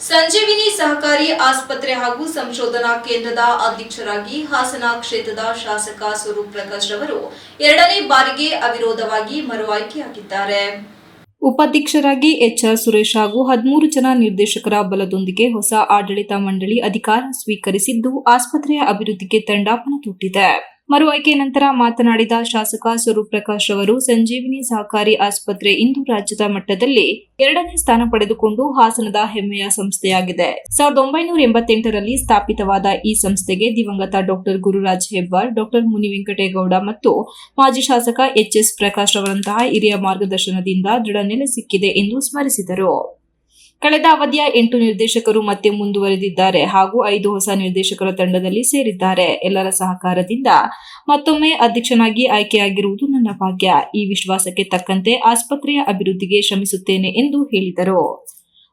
ಸಂಜೀವಿನಿ ಸಹಕಾರಿ ಆಸ್ಪತ್ರೆ ಹಾಗೂ ಸಂಶೋಧನಾ ಕೇಂದ್ರದ ಅಧ್ಯಕ್ಷರಾಗಿ ಹಾಸನ ಕ್ಷೇತ್ರದ ಶಾಸಕ ಸ್ವರೂಪ್ ಪ್ರಕಾಶ್ ರವರು ಎರಡನೇ ಬಾರಿಗೆ ಅವಿರೋಧವಾಗಿ ಮರು ಆಯ್ಕೆಯಾಗಿದ್ದಾರೆ ಉಪಾಧ್ಯಕ್ಷರಾಗಿ ಎಚ್ಆರ್ ಸುರೇಶ್ ಹಾಗೂ ಹದಿಮೂರು ಜನ ನಿರ್ದೇಶಕರ ಬಲದೊಂದಿಗೆ ಹೊಸ ಆಡಳಿತ ಮಂಡಳಿ ಅಧಿಕಾರ ಸ್ವೀಕರಿಸಿದ್ದು ಆಸ್ಪತ್ರೆಯ ಅಭಿವೃದ್ಧಿಗೆ ತಂಡಾಪನ ತೊಟ್ಟಿದೆ ಮರು ಆಯ್ಕೆ ನಂತರ ಮಾತನಾಡಿದ ಶಾಸಕ ಸ್ವರೂಪ್ ಪ್ರಕಾಶ್ ಅವರು, ಸಂಜೀವಿನಿ ಸಹಕಾರಿ ಆಸ್ಪತ್ರೆ ಇಂದು ರಾಜ್ಯದ ಮಟ್ಟದಲ್ಲಿ ಎರಡನೇ ಸ್ಥಾನ ಪಡೆದುಕೊಂಡು ಹಾಸನದ ಹೆಮ್ಮೆಯ ಸಂಸ್ಥೆಯಾಗಿದೆ. ಸಾವಿರದ ಒಂಬೈನೂರ ಎಂಬತ್ತೆಂಟರಲ್ಲಿ ಸ್ಥಾಪಿತವಾದ ಈ ಸಂಸ್ಥೆಗೆ ದಿವಂಗತ ಡಾಕ್ಟರ್ ಗುರುರಾಜ್ ಹೆಬ್ಬಾರ್ ಡಾಕ್ಟರ್ ಮುನಿ ವೆಂಕಟೇಗೌಡ ಮತ್ತು ಮಾಜಿ ಶಾಸಕ ಎಚ್ಎಸ್ ಪ್ರಕಾಶ್ ಅವರಂತಹ ಹಿರಿಯ ಮಾರ್ಗದರ್ಶನದಿಂದ ದೃಢ ನೆಲೆ ಸಿಕ್ಕಿದೆ ಎಂದು ಸ್ಮರಿಸಿದರು. ಕಳೆದ ಅವಧಿಯ ಎಂಟು ನಿರ್ದೇಶಕರು ಮತ್ತೆ ಮುಂದುವರೆದಿದ್ದಾರೆ ಹಾಗೂ ಐದು ಹೊಸ ನಿರ್ದೇಶಕರ ತಂಡದಲ್ಲಿ ಸೇರಿದ್ದಾರೆ. ಎಲ್ಲರ ಸಹಕಾರದಿಂದ ಮತ್ತೊಮ್ಮೆ ಅಧ್ಯಕ್ಷನಾಗಿ ಆಯ್ಕೆಯಾಗಿರುವುದು ನನ್ನ ಭಾಗ್ಯ. ಈ ವಿಶ್ವಾಸಕ್ಕೆ ತಕ್ಕಂತೆ ಆಸ್ಪತ್ರೆಯ ಅಭಿವೃದ್ಧಿಗೆ ಶ್ರಮಿಸುತ್ತೇನೆ ಎಂದು ಹೇಳಿದರು.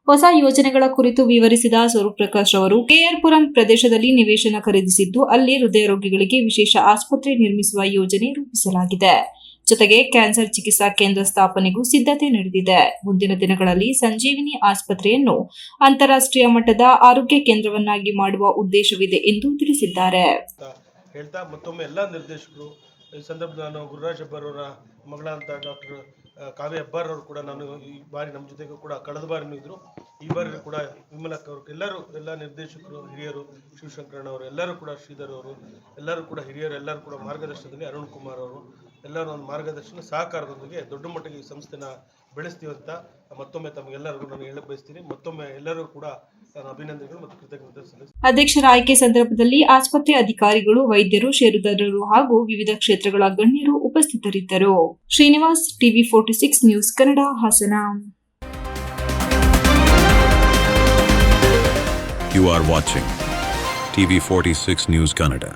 ಹೊಸ ಯೋಜನೆಗಳ ಕುರಿತು ವಿವರಿಸಿದ ಸ್ವರೂಪ್ ಪ್ರಕಾಶ್ ಅವರು, ಕೆಆರ್ಪುರಂ ಪ್ರದೇಶದಲ್ಲಿ ನಿವೇಶನ ಖರೀದಿಸಿದ್ದು ಅಲ್ಲಿ ಹೃದಯ ರೋಗಿಗಳಿಗೆ ವಿಶೇಷ ಆಸ್ಪತ್ರೆ ನಿರ್ಮಿಸುವ ಯೋಜನೆ ರೂಪಿಸಲಾಗಿದೆ. ಜೊತೆಗೆ ಕ್ಯಾನ್ಸರ್ ಚಿಕಿತ್ಸಾ ಕೇಂದ್ರ ಸ್ಥಾಪನೆಗೂ ಸಿದ್ಧತೆ ನಡೆದಿದೆ. ಮುಂದಿನ ದಿನಗಳಲ್ಲಿ ಸಂಜೀವಿನಿ ಆಸ್ಪತ್ರೆಯನ್ನು ಅಂತಾರಾಷ್ಟ್ರೀಯ ಮಟ್ಟದ ಆರೋಗ್ಯ ಕೇಂದ್ರವನ್ನಾಗಿ ಮಾಡುವ ಉದ್ದೇಶವಿದೆ ಎಂದು ತಿಳಿಸಿದ್ದಾರೆ. ಹೇಳ್ತಾ ಮತ್ತೊಮ್ಮೆ ಎಲ್ಲ ನಿರ್ದೇಶಕರು, ಈ ಸಂದರ್ಭದಲ್ಲಿ ನಾನು ಗುರುರಾಜ್ ಡಾಕ್ಟರ್ ಕಾವ್ಯ ಹೆಬ್ಬಾರ್ ಅವರು ಕೂಡ ನಾನು ಈ ಬಾರಿ ನಮ್ಮ ಜೊತೆಗೂ ಕೂಡ ಕಳೆದ ಬಾರಿನೂ ಇದ್ದರು ಈ ಬಾರಿ ಕೂಡ ವಿಮಲಕ್ ಅವರು, ಎಲ್ಲರೂ, ಎಲ್ಲ ನಿರ್ದೇಶಕರು, ಹಿರಿಯರು, ಶಿವಶಂಕರಣ್ಣ ಅವರು, ಎಲ್ಲರೂ ಕೂಡ ಶ್ರೀಧರ್ ಅವರು, ಎಲ್ಲರೂ ಕೂಡ ಹಿರಿಯರು, ಎಲ್ಲರೂ ಕೂಡ ಮಾರ್ಗದರ್ಶನದಲ್ಲಿ ಅರುಣ್ ಕುಮಾರ್ ಅವರು ಎಲ್ಲರೂ ಒಂದು ಮಾರ್ಗದರ್ಶನ ಸಹಕಾರದೊಂದಿಗೆ ದೊಡ್ಡ ಮಟ್ಟಿಗೆ ಈ ಸಂಸ್ಥೆನ ಬೆಳೆಸ್ತೀವಿ ಅಂತ ಮತ್ತೊಮ್ಮೆ ತಮಗೆಲ್ಲರಿಗೂ ನಾನು ಹೇಳಕ್ ಬಯಸ್ತೀನಿ. ಮತ್ತೊಮ್ಮೆ ಎಲ್ಲರೂ ಕೂಡ ನಾನು ಅಭಿನಂದನೆಗಳು ಮತ್ತು ಕೃತಜ್ಞತೆ ಸಲ್ಲಿಸ್ತೀನಿ. ಅಧ್ಯಕ್ಷರ ಆಯ್ಕೆ ಸಂದರ್ಭದಲ್ಲಿ ಆಸ್ಪತ್ರೆ ಅಧಿಕಾರಿಗಳು ವೈದ್ಯರು ಷೇರುದಾರರು ಹಾಗೂ ವಿವಿಧ ಕ್ಷೇತ್ರಗಳ ಗಣ್ಯರು ಉಪಸ್ಥಿತರಿದ್ದರು. Srinivas TV forty six news Kannada Hassan. You are watching TV46 News Kannada.